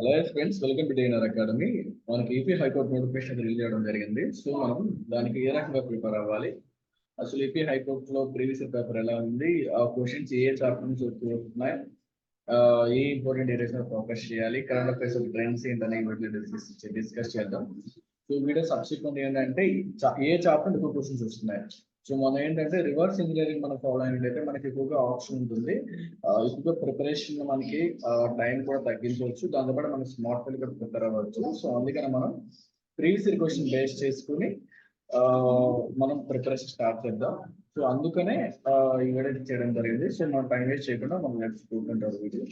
Hello friends welcome to DNR academy మనకి AP high court notification release చేయడం జరిగింది. So మనం దానికి ఏ రకంగా ప్రిపేర్ అవ్వాలి? అసలు ఏపీ హైకోర్టులో ప్రీవియస్ పేపర్ ఎలా ఉంది? ఆ క్వశ్చన్స్ ఏ చాప్టర్ నుంచి వస్తున్నాయి? ఏ ఇంపార్టెంట్ ఏరియాస్ మీద ఫోకస్ చేయాలి? కరెంట్ అఫైర్స్ ట్రెండ్స్ ఏంటనే డిస్కస్ డిస్కస్ చేద్దాం. సో వీడియో సబ్సిక్వెంట్ ఏంటంటే ఏ చాప్టర్ ఎక్కువ క్వశ్చన్స్ వస్తున్నాయి. సో మనం ఏంటంటే రివర్స్ ఇంజనీరింగ్ మనం ఫాలో అయినట్టయితే మనకి ఎక్కువగా ఆప్షన్ ఉంటుంది. ఎక్కువగా ప్రిపరేషన్ మనకి టైం కూడా తగ్గించవచ్చు. దాంతోపాటు మనం స్మార్ట్ ఫోన్ కూడా ప్రిపేర్ అవ్వచ్చు. సో అందుకని మనం ప్రీవియస్ క్వశ్చన్ బేస్ చేసుకుని మనం ప్రిపరేషన్ స్టార్ట్ చేద్దాం. సో అందుకనే ఆ, ఈ వీడియో చేయడం జరిగింది. సో మనం టైం వేస్ట్ చేయకుండా మనం నెక్స్ట్ వీడియో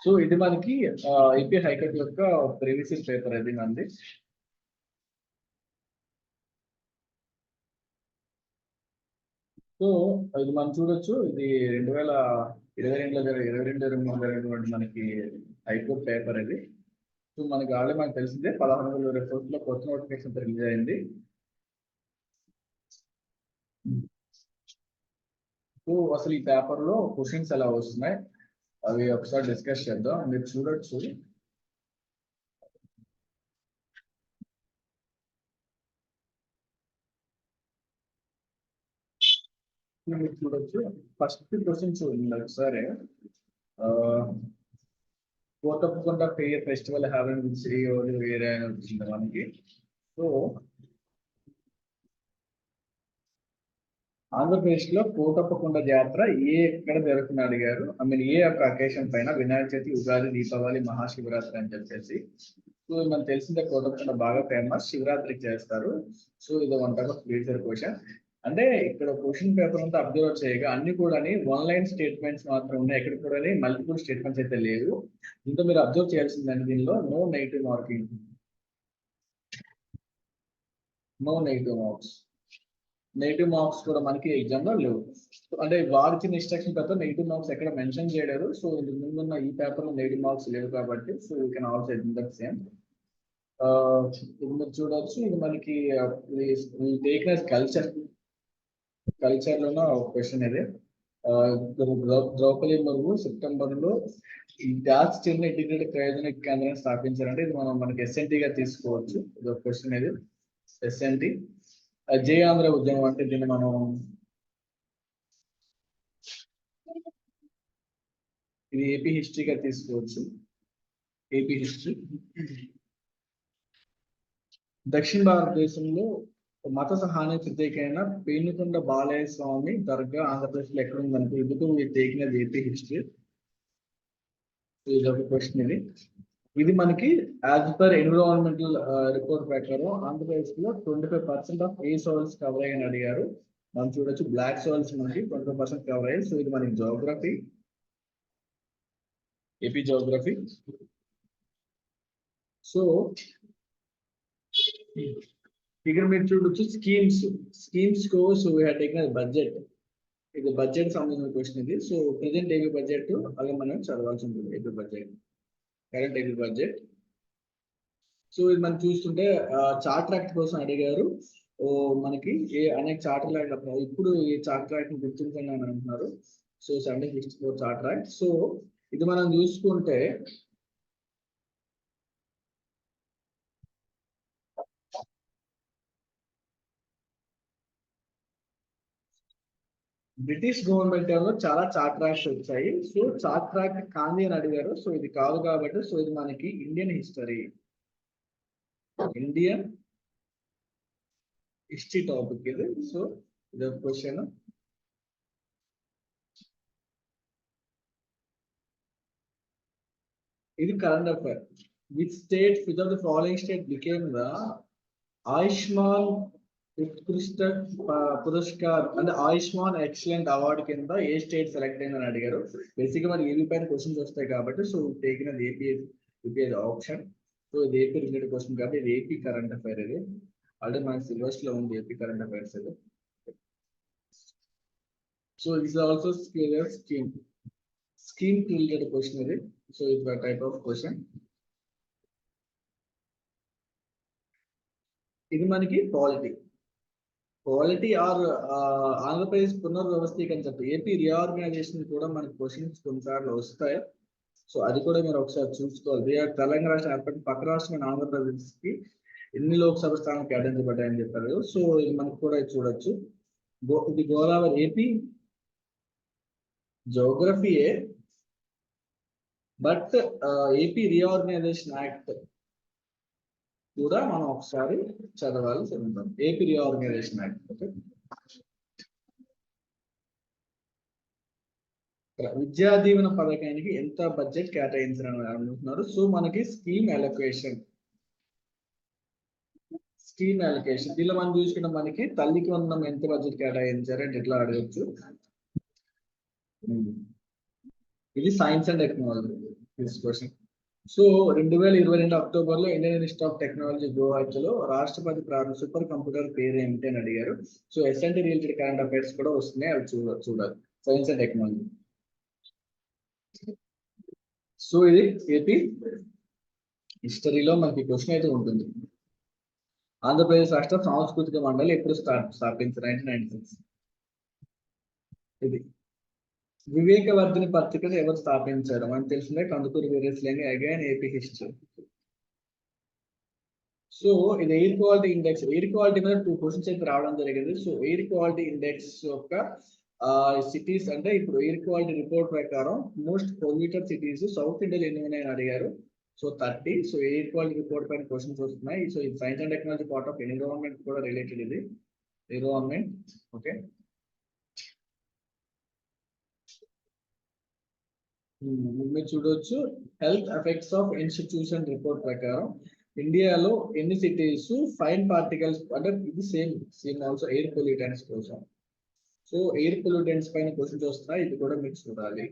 సో ఇది మనకి ఏపీ హైకోర్టు యొక్క ప్రీవియస్ పేపర్ అది అంది సో ఇది మనం చూడొచ్చు. ఇది రెండు వేల ఇరవై రెండులో ఇరవై రెండు ఇరవై మూడు జరిగినటువంటి మనకి హైకోర్టు పేపర్ ఇది. సో మనకి ఆల్రెడీ మనకు తెలిసిందే పదహారు వందల ఇరవై కోర్టులో కొత్త నోటిఫికేషన్ రిలీజ్ అయింది సో అసలు ఈ పేపర్లో క్వశ్చన్స్ ఎలా వస్తున్నాయి? అవి ఒకసారి డిస్కస్ చేద్దాం. మీరు చూడొచ్చు. మీరు చూడొచ్చు. ఫస్ట్ క్వశ్చన్ చూడండి ఒకసారి కోటప్పకొండ ఫెయిర్ ఫెస్టివల్ హ్యావెన్ శ్రీ వేరే అని వచ్చింది మనకి. సో ఆంధ్రప్రదేశ్లో కోటప్పకొండ జాతర ఏ ఎక్కడ జరుగుతుంది అడిగారు. ఐ మీన్ ఏ యొక్క అకేషన్ పైన వినాయక చవితి ఉగాది దీపావళి మహాశివరాత్రి అని చెప్పేసి. సో మనకు తెలిసిందే కోటప్పకొండ బాగా ఫేమస్ శివరాత్రికి చేస్తారు. సో ఇది one type of future question అంటే ఇక్కడ క్వశ్చన్ పేపర్ అంతా అబ్జర్వ్ చేయగా అన్ని కూడా వన్ లైన్ స్టేట్మెంట్స్ మాత్రం ఉన్నాయి. ఎక్కడ కూడా మల్టిపుల్ స్టేట్మెంట్స్ అయితే లేవు. దీంతో మీరు అబ్జర్వ్ చేయాల్సిందండి దీనిలో. No negative marking no negative marks. Negative marks కూడా మనకి ఎగ్జామ్లో లేవు. అంటే వారు ఇచ్చిన ఇన్స్ట్రక్షన్ ప్రకారం నెగిటివ్ మార్క్స్ ఎక్కడ మెన్షన్ చేయలేదు సో ఇంతకు ముందున్న ఈ పేపర్లో నెగిటివ్ మార్క్స్ లేవు కాబట్టి so you can also that same. ఇది మీరు చూడొచ్చు. ఇది మనకి టేక్ కల్చర్ కల్చర్ లోన క్వశ్చన్ ఇది. ద్రౌపది ముర్ము సెప్టెంబర్లో ఈ డాన్స్ చిన్న ఇంటిగ్రేటెడ్ ప్రయోజన కేంద్రాన్ని స్థాపించారంటే ఇది మనం మనకి ఎస్ఎన్టీ గా తీసుకోవచ్చు. ఇది. ఒక క్వశ్చన్ ఇది ఎస్ఎన్టీ జై ఆంధ్ర ఉద్యమం అంటే దీన్ని మనం ఇది ఏపీ హిస్టరీగా తీసుకోవచ్చు. AP history. దక్షిణ భారతదేశంలో మత సహాయ ప్రత్యేకమైన పేనుకొండ బాలయ్య స్వామి దర్గా ఆంధ్రప్రదేశ్లో ఎక్కడ ఉందనుకో ఎందుకు టేకినది ఏపీ హిస్టరీ ఇది ఒక క్వశ్చన్ ఇది. ఇది మనకి యాజ్ పర్ ఎన్విరాన్మెంటల్ రిపోర్ట్ ప్రకారం ఆంధ్రప్రదేశ్లో twenty five percent of a soils cover అయ్యని అడిగారు. మనం చూడొచ్చు బ్లాక్ సాయిల్స్ మనకి ట్వంటీ ఫైవ్ పర్సెంట్ కవర్ అయ్యాయి. సో ఇది మనకి జోగ్రఫీ ఏపీ జోగ్రఫీ సో ఇక్కడ మీరు చూడొచ్చు స్కీమ్స్ స్కీమ్స్ కో సో వీ టేకిన బడ్జెట్ ఇది బడ్జెట్ సంబంధించిన క్వశ్చన్ ఇది. సో ప్రెసెంట్ ఏపీ బడ్జెట్ అలా మనం చదవాల్సి ఉంటుంది. AP budget current AP budget so ఇది మనం చూస్తుంటే చార్టర్ యాక్ట్ కోసం అడిగారు. ఓ మనకి ఏ అనేక చార్టర్ యాక్ట్ ఇప్పుడు ఈ చార్టర్ యాక్ట్ గుర్తించండి అని అంటున్నారు. So seventeen sixty four charter act so ఇది మనం చూసుకుంటే బ్రిటిష్ గవర్నమెంట్లో చాలా చార్టర్ వచ్చాయి. సో చార్టర్ యాక్ట్ కాంది అని అడిగారు. సో ఇది కాదు కాబట్టి సో ఇది మనకి Indian history Indian history topic ఇది. సో ఇది క్వశ్చన్ ఇది current affair with state with the following state became the Ayushman Utkrishta Puraskar అంటే ఆయుష్మాన్ ఎక్సలెంట్ అవార్డు కింద ఏ స్టేట్ సెలెక్ట్ అయిందని అడిగారు. బేసిక్గా మరి ఏపీ పైన క్వశ్చన్స్ వస్తాయి కాబట్టి సో టేకినది ఏపీ ఏపీ ఆప్షన్ సో ఇది ఏపీ రిలేటెడ్ క్వశ్చన్ కాబట్టి ఇది ఏపీ కరెంట్ అఫైర్ ఇది. ఆల్రెడీ మనకి సిలబస్లో ఉంది ఏపీ కరెంట్ అఫైర్స్ ఇది. So is also scheme scheme related question ఇది. So it type of question ఇది మనకి పాలిటీ క్వాలిటీ ఆర్ ఆంధ్రప్రదేశ్ పునర్వ్యవస్థీకరణ చెప్పి ఏపీ రీఆర్గనైజేషన్ కూడా మనకి క్వశ్చన్స్ కొన్నిసార్లు వస్తాయి. సో అది కూడా మీరు ఒకసారి చూసుకోవాలి. వీఆర్ తెలంగాణ రాష్ట్రం ఏర్పడి పక్క రాష్ట్రమైన ఆంధ్రప్రదేశ్కి ఎన్ని లోక్సభ స్థానాలు కేటాయించబడ్డాయని చెప్పారు. సో ఇది మనకు కూడా చూడొచ్చు. గో- ఇది గోదావరి ఏపీ జోగ్రఫీయే బట్ ఏపీ రీఆర్గనైజేషన్ యాక్ట్ కూడా మనం ఒకసారి చదవాలి చదువుతాం AP reorganization act okay Vidya Deevena పథకానికి ఎంత బడ్జెట్ కేటాయించాలని అనుకుంటున్నారు? సో మనకి స్కీమ్ అలొకేషన్. Scheme allocation. దీనిలో మనం చూసుకున్న మనకి తల్లికి వందనం ఎంత బడ్జెట్ కేటాయించారంటే ఎట్లా అడగచ్చు? ఇది science and technology. Question so రెండు వేల ఇరవై రెండు అక్టోబర్లో ఇండియన్ ఇన్స్టిట్యూట్ ఆఫ్ టెక్నాలజీ గువాహటిలో రాష్ట్రపతి ప్రారంభ సూపర్ కంప్యూటర్ పేరు ఏమిటి అని అడిగారు. So S N T related current affairs కూడా వస్తున్నాయి అవి చూడ చూడాలి. సైన్స్ అండ్ టెక్నాలజీ సో ఇది ఏపీ హిస్టరీలో మనకి క్వశ్చన్ అయితే ఉంటుంది. ఆంధ్రప్రదేశ్ రాష్ట్ర సాంస్కృతిక మండలి ఎప్పుడు స్థాపించారు? నైన్టీన్ నైన్టీ సిక్స్ ఇది. వివేకవర్ధిని పత్రికను ఎవరు స్థాపించారు? అని తెలిసిందే కందుకూరు వీరేశ్లేని అగైన్ ఏపీ హిస్టరీ సో ఇది air quality index. Air quality మీద టూ క్వశ్చన్స్ అయితే రావడం జరిగింది. సో ఎయిర్ క్వాలిటీ ఇండెక్స్ యొక్క సిటీస్ అంటే ఇప్పుడు ఎయిర్ క్వాలిటీ రిపోర్ట్ ప్రకారం మోస్ట్ పొల్యూటెడ్ సిటీస్ సౌత్ ఇండియాలో ఎన్ని ఉన్నాయని అడిగారు? So thirty. So air quality report పైన క్వశ్చన్స్ వస్తున్నాయి. సో ఇది science and technology part of environment కూడా రిలేటెడ్ ఇది. ఎన్విరాన్మెంట్ ఓకే Hmm, మీరు చూడొచ్చు. Health effects of institution report ప్రకారం ఇండియాలో ఎన్ని సిటీస్ ఫైన్ పార్టికల్స్ అంటే ఇది same same also air pollutants కోసం. సో ఎయిర్ పొల్యూటెన్స్ పైన క్వశ్చన్స్ వస్తాయి? ఇది కూడా మీరు చూడాలి.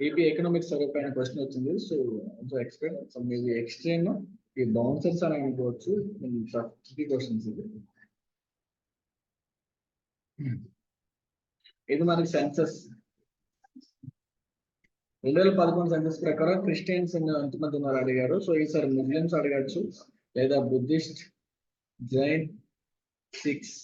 ఏపీ ఎకనామిక్స్ సర్వే పైన క్వశ్చన్ వచ్చింది. సో ఎక్స్ప్లెయిన్ సో మీది ఎక్స్ట్రీమ్ ఈ బౌన్సర్స్ అని అనుకోవచ్చు. Hmm, క్వశ్చన్స్ ఇది. Hmm. ఇది మనకి సెన్సస్ రెండు వేల పదకొండు సెన్సస్ ప్రకారం క్రిస్టియన్స్ ఎంతమంది ఉన్నారు అడిగారు. సో ఈసారి ముస్లిమ్స్ అడగచ్చు. లేదా Buddhist Jain Sikhs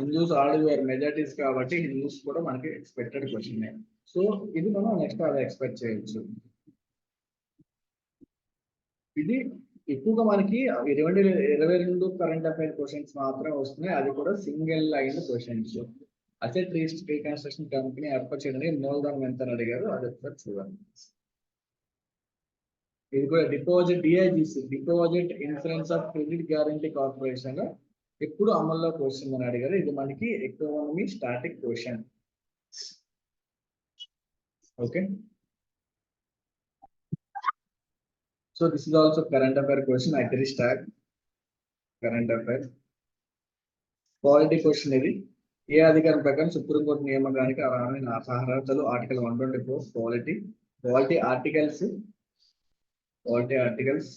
Hindus already were majorities కాబట్టి హిందూస్ కూడా మనకి ఎక్స్పెక్టెడ్ క్వశ్చన్ సో ఇది మనం నెక్స్ట్ అలా ఎక్స్పెక్ట్ చేయొచ్చు. ఇది ఎక్కువగా మనకి ఇరవై ఇరవై రెండు కరెంట్ అఫైర్ క్వశ్చన్స్ మాత్రమే వస్తున్నాయి. అది కూడా single line questions asset register reconstruction company ఏర్పాటు చేయడానికి మూలధనం ఎంత అని అడిగారు? అది ఒకసారి చూడండి. ఇది కూడా deposit D I G C deposit insurance of credit guarantee corporation ఎప్పుడు అమల్లోకి వస్తుందని అడిగారు. ఇది మనకి economy static question. Okay. So this is also current affair question agri stack current affair quality question ఇది. ఏ అధికారం ప్రకారం సుప్రీంకోర్టు నియామకానికి అర్హమైన అర్హతలు article one twenty four quality quality articles quality articles.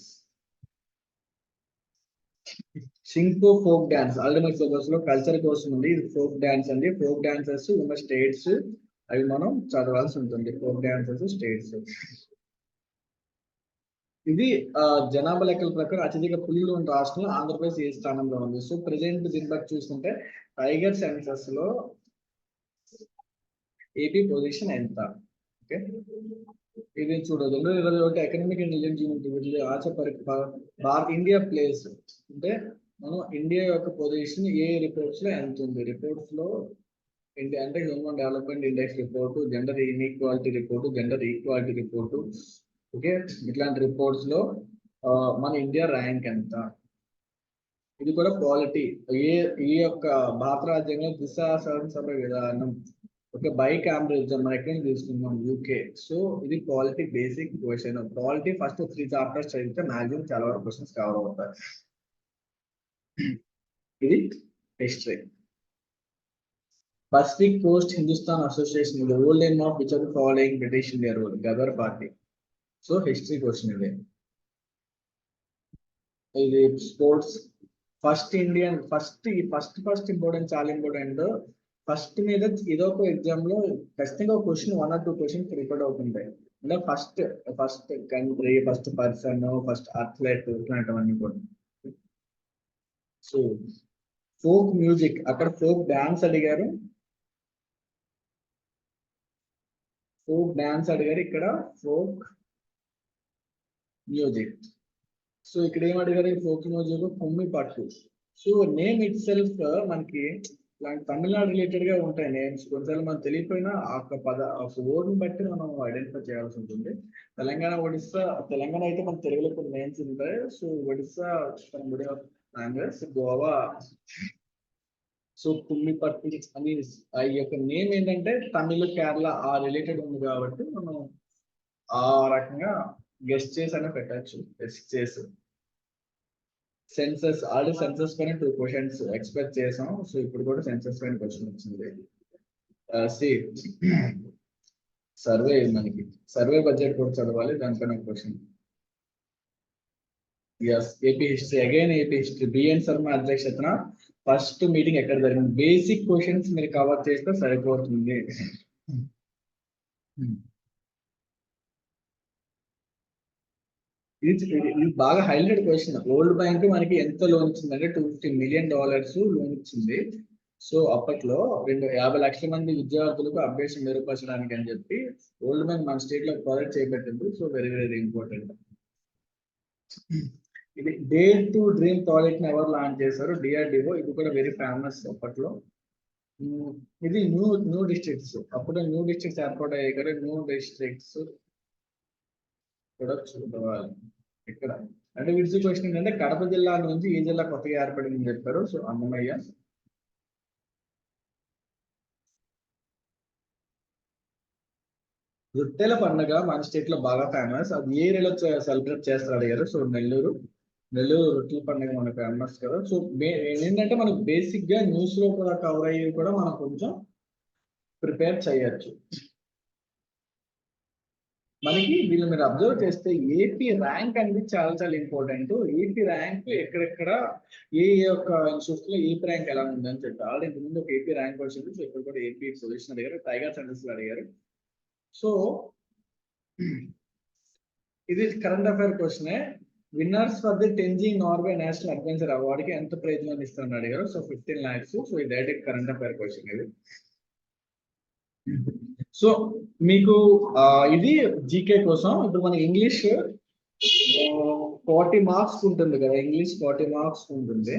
Singpho folk dance ultimate సిలబస్లో culture కోసం ఉంది. ఇది ఫోక్ డాన్స్ అండి. ఫోక్ డాన్సర్స్ ఉన్న స్టేట్స్ అవి మనం చదవాల్సి ఉంటుంది. Folk dancers states. ఇది ఆ, జనాభా లెక్కల ప్రకారం అత్యధిక పులిలు ఉన్న రాష్ట్రంలో ఆంధ్రప్రదేశ్ ఏ స్థానంలో ఉంది? సో ప్రజెంట్ దీన్ని బట్టి చూస్తుంటే టైగర్ సెన్సస్లో ఏపీ పొజిషన్ ఎంత? ఓకే. ఇది చూడదు రెండు వేల ఇరవై ఒకటి ఎకనామిక్ ఇంటెలిజెన్స్ యూనిట్ ఆచ భారత్ ఇండియా ప్లేస్. అంటే మనం ఇండియా యొక్క పొజిషన్ ఏ రిపోర్ట్స్లో ఎంత ఉంది? రిపోర్ట్స్లో ఇండియా అంటే human development index report gender inequality report gender equality report okay? ఇట్లాంటి రిపోర్ట్స్లో మన ఇండియా ర్యాంక్ ఎంత? ఇది కూడా క్వాలిటీ ఏ ఈ యొక్క భారత రాజ్యాంగం దిశ శాసనసభ విధానం. ఓకే బై క్యాంబ్రిడ్జ్ మన ఎక్కడ తీసుకున్నాం? యూకే సో ఇది quality basic question quality first three chapters చదివితే మాక్సిమం చాలా వరకు క్వశ్చన్స్ కవర్ అవుతాయి. ఇది history Pacific post Hindustan association ఇది old name of which of following British India rule Gadar party so history question ఇది. ఇది sports first Indian first first first important చాలా important first మీద ఏదో ఒక ఎగ్జామ్లో ఖచ్చితంగా ఒక question one or two questions prepare అవుతుంటాయి. అంటే first first country first person first athlete ఇట్లాంటివన్నీ కూడా. సో ఫోక్ మ్యూజిక్ అక్కడ ఫోక్ డాన్స్ అడిగారు. ఫోక్ డాన్స్ అడిగారు. ఇక్కడ ఫోక్ మ్యూజిక్. సో ఇక్కడ ఏం అడిగారు ఫోక్ మ్యూజిక్ కొమ్మి పట్టు సో నేమ్ ఇట్ సెల్ఫ్ మనకి ఇలాంటి తమిళనాడు రిలేటెడ్గా ఉంటాయి నేమ్స్. కొన్నిసార్లు మనం తెలియపోయినా ఆ ఒక పద ఆ ఒక బట్టి మనం ఐడెంటిఫై చేయాల్సి ఉంటుంది. తెలంగాణ ఒడిస్సా తెలంగాణ అయితే మన తెలుగులో కొన్ని నేమ్స్ ఉంటాయి. So Odisha language Goa. So Kummi Pattu అని ఆ యొక్క నేమ్ ఏంటంటే తమిళ కేరళ ఆ రిలేటెడ్ ఉంది కాబట్టి మనం ఆ రకంగా గెస్ట్ చేసి అయినా పెట్టచ్చు గెస్ట్ చేసి. సెన్సెస్ ఆల్రెడీ సెన్సెస్ పైన టూ క్వశ్చన్స్ ఎక్స్పెక్ట్ చేసాం సో ఇప్పుడు కూడా సెన్సెస్ పైన క్వశ్చన్ వచ్చింది. సి సర్వే మనకి. సర్వే బడ్జెట్ కూడా చదవాలి దానిపైన question yes AP history again AP history B N Sharma అధ్యక్షతన ఫస్ట్ మీటింగ్ ఎక్కడ జరిగింది? బేసిక్ క్వశ్చన్స్ మీరు కవర్ చేస్తే సరిపోతుంది. ఇది బాగా హైలైట్ క్వశ్చన్ వరల్డ్ బ్యాంక్ మనకి ఎంత లోన్ ఇచ్చింది అంటే two fifty million dollars loan ఇచ్చింది. సో అప్పట్లో రెండు యాభై లక్షల మంది విద్యార్థులకు అభ్యాసం మెరుగుపరచడానికి అని చెప్పి వరల్డ్ బ్యాంక్ మన స్టేట్లో ప్రాజెక్ట్ చేపట్టింది. సో వెరీ వెరీ ఇంపార్టెంట్ ఇది డే టు డ్రీమ్ ప్రాజెక్ట్ని ఎవరు లాంచ్ చేశారు? డిఆర్డిఓ ఇది కూడా వెరీ ఫేమస్ అప్పట్లో. Hmm, ఇది న్యూ న్యూ డిస్ట్రిక్ట్స్ అప్పుడు న్యూ డిస్ట్రిక్ట్స్ ఏర్పాటు అయ్యాయి కదా. న్యూ డిస్ట్రిక్ట్స్ కూడా చూడవాలి ఇక్కడ. అంటే విడిచి క్వశ్చన్ ఏంటంటే కడప జిల్లా నుంచి ఏ జిల్లా కొత్తగా ఏర్పడిందని చెప్పారు. సో అన్నమయ్య. రొట్టెల పండుగ మన స్టేట్లో బాగా ఫేమస్ అది ఏ ఏరియాలో సెలబ్రేట్ చేస్తారు అడిగారు. సో నెల్లూరు. నెల్లూరు రొట్టెల పండుగ మనకు ఫేమస్ కదా. సో ఏంటంటే మనకు బేసిక్గా న్యూస్లో కూడా కవర్ అయ్యి కూడా మనం కొంచెం ప్రిపేర్ చేయొచ్చు. మనకి వీళ్ళు మీరు అబ్జర్వ్ చేస్తే ఏపీ ర్యాంక్ అనేది చాలా చాలా ఇంపార్టెంట్ ఏపీ ర్యాంక్ ఎక్కడెక్కడ ఏ ఏ యొక్క ఇన్స్టిట్యూట్లో ఏపీ ర్యాంక్ ఎలా ఉందని చెప్పి. ఆల్రెడీ ముందు ఒక ఏపీ ర్యాంక్ వచ్చింది సో ఇక్కడ కూడా ఏపీ పొజిషన్ అడిగారు. టైగర్ సెంటర్స్ అడిగారు. సో ఇది current affair question winners for the Tenzing Norgay national adventure అవార్డ్కి ఎంత ప్రైజ్ మనీ ఇస్తారని అడిగారు. సో ఫిఫ్టీన్ లాక్స్ సో ఇది డైరెక్ట్ కరెంట్ అఫైర్ క్వశ్చన్ ఇది. సో మీకు ఇది జీకే కోసం ఇప్పుడు మనకి ఇంగ్లీష్ ఫార్టీ మార్క్స్ ఉంటుంది కదా ఇంగ్లీష్ ఫార్టీ మార్క్స్ ఉంటుంది.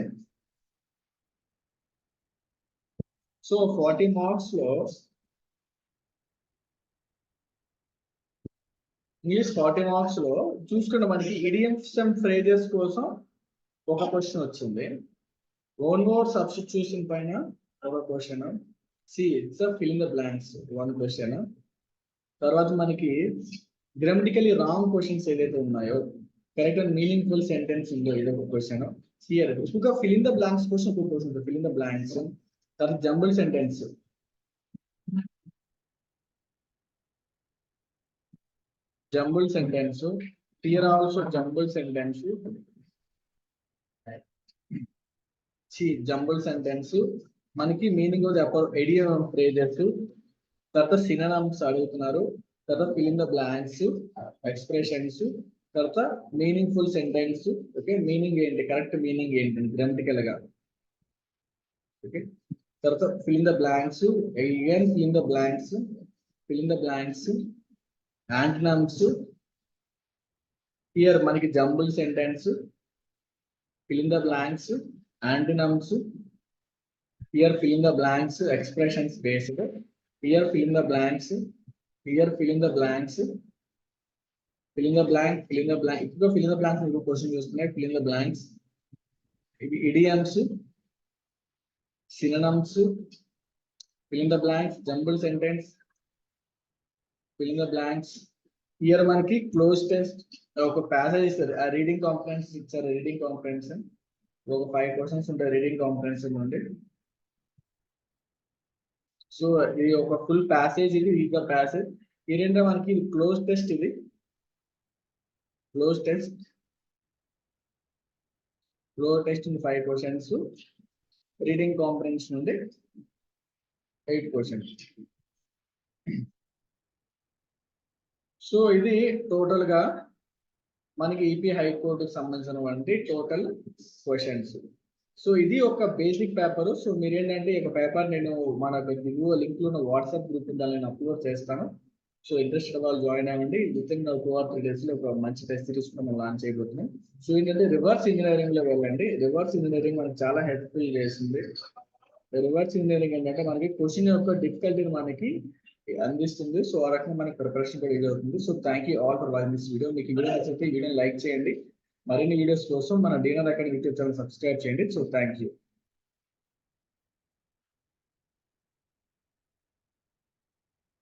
సో ఫార్టీ మార్క్స్లో ఇంగ్లీష్ ఫార్టీ మార్క్స్లో చూసుకుంటే మనకి ఇడియమ్స్ అండ్ ఫ్రేజెస్ కోసం ఒక క్వశ్చన్ వచ్చింది. ఓన్ మోర్ సబ్స్టిట్యూషన్ పైన ఒక question C it's fill in the blanks one question తర్వాత మనకి గ్రామటికలీ రాంగ్ క్వశ్చన్స్ ఏదైతే ఉన్నాయో కరెక్ట్ అండ్ మీనింగ్ఫుల్ సెంటెన్స్ ఉందో ఇది ఒక క్వశ్చన్ సిఆర్ ఇంకా fill in the blanks question ఒక question fill in the blanks తర్వాత jumbled sentence jumbled sentence. Here also jumbled sentence. See jumbled sentence. మనకి మీనింగ్ ఎడియం ఫ్రేజెస్ తర్వాత సిననమ్స్ అడుగుతున్నారు తర్వాత fill in the blanks expressions తర్వాత meaningful sentence okay meaning ఏంటి? Correct meaning ఏంటి? గ్రామటికల్గా okay తర్వాత fill in the blanks again fill the blanks fill in the blanks antonyms here మనకి jumbled sentence fill the blanks antonyms here fill in the blanks expressions based here fill in the blanks here fill in the blanks fill in the blank fill in the blank ఇప్పుడు fill in the blanks ఇంకో question చూస్తున్నాయి fill in the blanks ఇవి idioms synonyms fill in the blanks jumble sentence fill in the blanks here మనకి cloze test ఒక passage ఇస్తారు ఆ reading comprehension ఇచ్చారు reading comprehension ఒక ఫైవ్ క్వశ్చన్స్ ఉంటాయి రీడింగ్ కాంఫరెన్స్ నుండి సో ఇది ఒక ఫుల్ ప్యాసేజ్ ఇది ఇది ప్యాసేజ్ ఏంటంటే మనకి ఇది క్లోజ్ టెస్ట్ ఇది cloze test cloze test five questions reading comprehension నుండి ఎయిట్ క్వశ్చన్స్ సో ఇది టోటల్గా మనకి ఈపీ హైకోర్టుకి సంబంధించినటువంటి టోటల్ క్వశ్చన్స్ సో ఇది ఒక బేసిక్ పేపర్ సో మీరు ఏంటంటే ఈ పేపర్ నేను మన దిగువ లింక్లో వాట్సాప్ గ్రూప్ దాన్ని నేను అప్లోడ్ చేస్తాను. సో ఇంట్రెస్ట్ వాళ్ళు జాయిన్ అవ్వండి. With in two or three డేస్లో ఒక మంచి టెస్ట్ సిరీస్ మనం లాంచ్ చేయబోతున్నాం. సో ఏంటంటే రివర్స్ ఇంజనీరింగ్లో వెళ్ళండి. రివర్స్ ఇంజనీరింగ్ మనకి చాలా హెల్ప్ఫుల్ చేసింది రివర్స్ ఇంజనీరింగ్ ఏంటంటే మనకి క్వశ్చన్ యొక్క డిఫికల్టీని మనకి అందిస్తుంది. సో ఆ రకంగా మనకి ప్రిపరేషన్ కూడా ఇది అవుతుంది. So thank you all for watching this video మీకు వీడియో నచ్చితే వీడియోని లైక్ చేయండి. మరిన్ని వీడియోస్ కోసం మన డీనర్ అకాడమీ యూట్యూబ్ ఛానల్ సబ్స్క్రైబ్ చేయండి. So thank you